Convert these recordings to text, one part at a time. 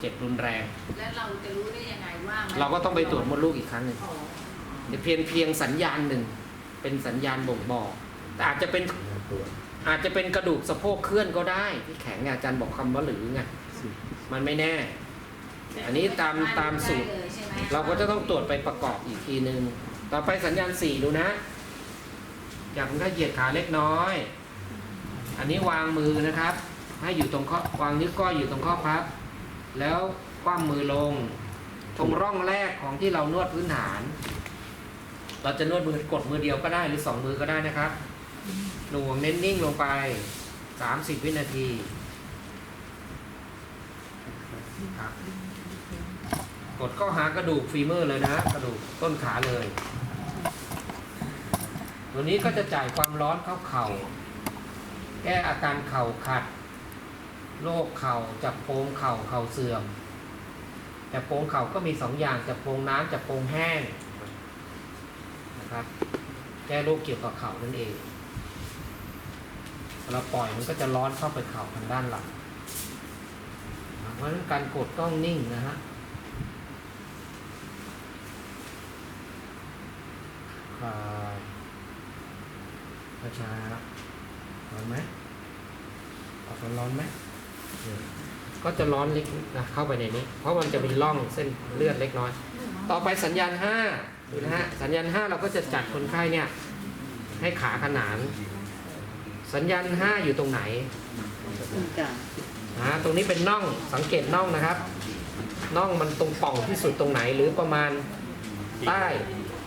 เจ็บรุนแรง แล้วเราจะรู้ได้ยังไงว่ามันเราก็ต้องไปตรวจมดลูกอีกครั้งหนึ่งอ๋อเดี๋ยวเพียงเพียงสัญญาณหนึ่ง เป็นสัญญาณบ่งบอกแต่อาจจะเป็นอาจจะเป็นกระดูกสะโพกเคลื่อนก็ได้ที่แข็งไงอาจารย์บอกคำว่าหรือไงมันไม่แน่ อันนี้ตามตามสูตร ได้เลยใช่ไหมเราก็จะต้องตรวจไปประกอบอีกทีหนึ่งต่อไปสัญญาณสี่ดูนะอยากมันก็เหยียดขาเล็กน้อย อันนี้วางมือนะครับ ให้อยู่ตรงข้อวางนิ้วก้อยอยู่ตรงข้อพับ แล้วคว่ำมือลง ตรงร่องแรกของที่เรานวดพื้นฐาน เราจะนวดมือกดมือเดียวก็ได้หรือสองมือก็ได้นะครับหน่วงเน้นนิ่งลงไป30วินาทีครับกดเข้าหากระดูกฟีเมอร์เลยนะกระดูกต้นขาเลย ตัวนี้ก็จะจ่ายความร้อนเข้าเข่า แก้อาการเข่าขัด โรคเข่าจับโปงเข่าเข่าเสื่อมจับโปงเข่าก็มีสองอย่างจับโปงน้ำจับโปงแห้งนะครับแก้โรคเกี่ยวกับเข่านั่นเองเราปล่อยมันก็จะร้อนเข้าไปเข่าทางด้านหลังเพราะฉะนั้นการกดต้องนิ่งนะฮะคลายช้าๆร้อนไหมออกร้อนไหม ก็จะร้อนเล็กนะเข้าไปในนี้ เพราะมันจะมีร่องเส้นเลือดเล็กน้อย ต่อไปสัญญาณ5ดูนะฮะสัญญาณ 5 เราก็จะจัดคนไข้เนี่ยให้ขาขนาน สัญญาณ 5 อยู่ตรงไหนตรงกลางอ่าตรงนี้เป็นน่องสังเกตน่องนะครับน่องมันตรงป่องที่สุดตรงไหนหรือประมาณใต้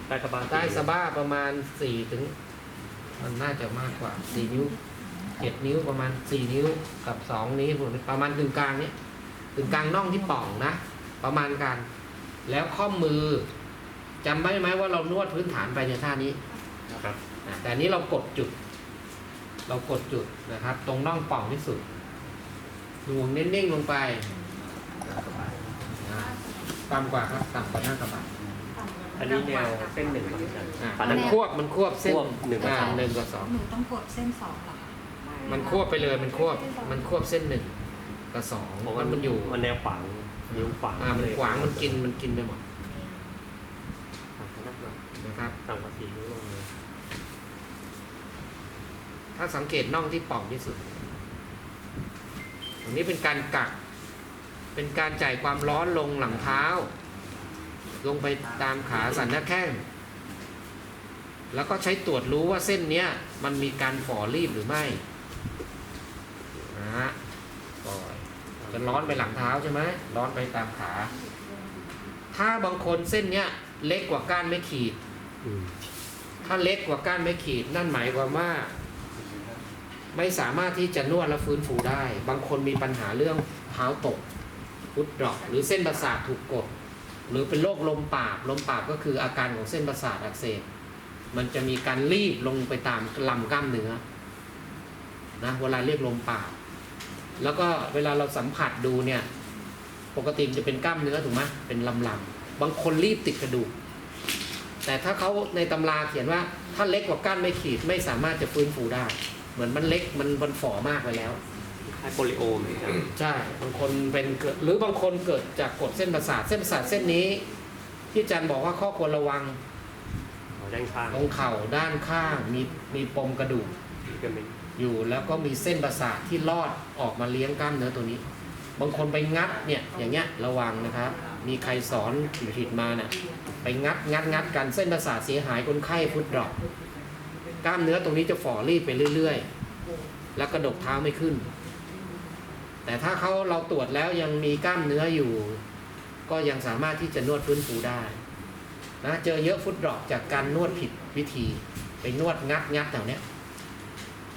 ใต้กระบาลใต้สะบ้าประมาณสี่ถึง มันน่าจะมากกว่าสี่นิ้ว เจ็ดนิ้วประมาณสี่นิ้วกับสองนิ้วประมาณกึ่งกลางเนี้ยกึ่งกลางน่องที่ป่องนะ ประมาณกัน แล้วข้อมือจำได้ไหมว่าเรานวดพื้นฐานไปในท่านี้ครับอะแต่อันนี้เรากดจุด เรากดจุดนะครับ ตรงน่องป่องที่สุดดวงเน้นๆลงไปอะต่ำกว่าครับต่ำกว่าหน้ากระบาดอันนี้แนวเส้นหนึ่งครับอาจารย์อะอันมันั้นนควบมันควบเส้นควบหนึ่งกับอ่าสองหนึ่งกับสองหนูต้องกดเส้นสองเหรอคะ มันควบไปเลยมันควบมันควบเส้นหนึ่งกับสองผมมันมันอยู่มันแนวขวางนิ้วขวางอ่ามันขวางมันกินมันกินไปหมดต่ำกว่านักหน่อยนะครับ ต่ำกว่าสี่นิ้วลงเลยถ้าสังเกตน่องที่ป่องที่สุดตรงนี้เป็นการกัก เป็นการจ่ายความร้อนลงหลังเท้า ลงไปตามขาสันหน้าแข้ง แล้วก็ใช้ตรวจรู้ว่าเส้นเนี้ย มันมีการฝ่อรีบหรือไม่นะฮะปล่อยจะ ร้อนไปหลังเท้าใช่ไหมร้อนไปตามขา ถ้าบางคนเส้นเนี้ยเล็กกว่าก้านไม่ขีดอืมถ้าเล็กกว่าก้านไม่ขีด นั่นหมายความว่า ไม่สามารถที่จะนวดและฟื้นฟูได้ บางคนมีปัญหาเรื่องเท้าตกฟุตดรอปหรือเส้นประสาทถูกกด หรือเป็นโรคลมปากลมปากก็คืออาการของเส้นประสาทอักเสบมันจะมีการรีบลงไปตามลำกล้ามเนื้อนะเวลาเรียกลมปาก แล้วก็เวลาเราสัมผัสดูเนี่ย ปกติมันจะเป็นกล้ามเนื้อถูกไหมเป็นลำลำๆบางคนรีบติดกระดูก แต่ถ้าเขาในตำราเขียนว่า ถ้าเล็กกว่าก้านไม่ขีดไม่สามารถจะฟื้นฟูได้ เหมือนมันเล็กมันมันฝ่อมากไปแล้วคล้ายโปลิโอเหมือนกันใช่บางคนเป็นเกิดหรือบางคนเกิดจากกดเส้นประสาทเส้นประสาทเส้นนี้ ที่อาจารย์บอกว่าข้อควรระวังเอาด้านข้างตรงเข่าด้านข้างมีมีปมกระดูกก็มี อยู่แล้วก็มีเส้นประสาทที่ลอดออกมาเลี้ยงกล้ามเนื้อตัวนี้ บางคนไปงัดเนี่ยอย่างเงี้ยระวังนะครับ มีใครสอนผิดมาเนี่ยไปงัดงัดงัดกันเส้นประสาทเสียหายคนไข้ฟุตดรอปกล้ามเนื้อตรงนี้จะฝ่อรีบไปเรื่อย ๆ แล้วกระดกเท้าไม่ขึ้น แต่ถ้าเขาเราตรวจแล้วยังมีกล้ามเนื้ออยู่ ก็ยังสามารถที่จะนวดฟื้นฟูได้นะเจอเยอะฟุตดรอปจากการนวดผิดวิธี ไปนวดงัดงัดแถวเนี้ย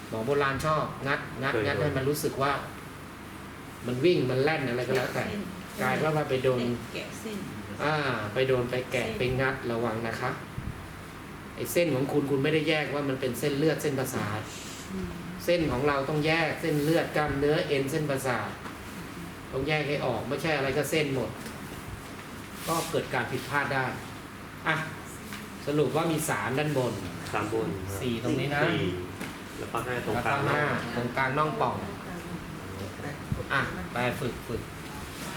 หมอโบราณชอบงัดงัดงัดให้มันรู้สึกว่า มันวิ่งมันแล่นอะไรก็แล้วแต่กลายว่าไปโดนแกะเส้นอ่า ไปโดนไปแกะไปงัดระวังนะคะไอ้เส้นของคุณคุณไม่ได้แยกว่ามันเป็นเส้นเลือดเส้นประสาทเส้นของเราต้องแยกเส้นเลือดกล้ามเนื้อเอ็นเส้นประสาทต้องแยกให้ออกไม่ใช่อะไรก็เส้นหมด ก็เกิดการผิดพลาดได้อะสรุปว่ามีสามด้านบนสามบนสี่ตรงนี้นะสี่ แล้วก็ห้าตรงแล้วกก็ลางห้าตรงกลางน่องป่อง อะ ไปฝึกฝึก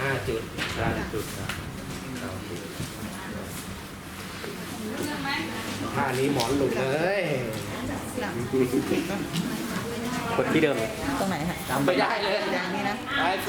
ห้าจุดได้จุดครับท่านี้หมอนหลุดเลยกดที่เดิมตรงไหนฮะจำไม่ได้เลย อย่างนี้นะ ไปฝึก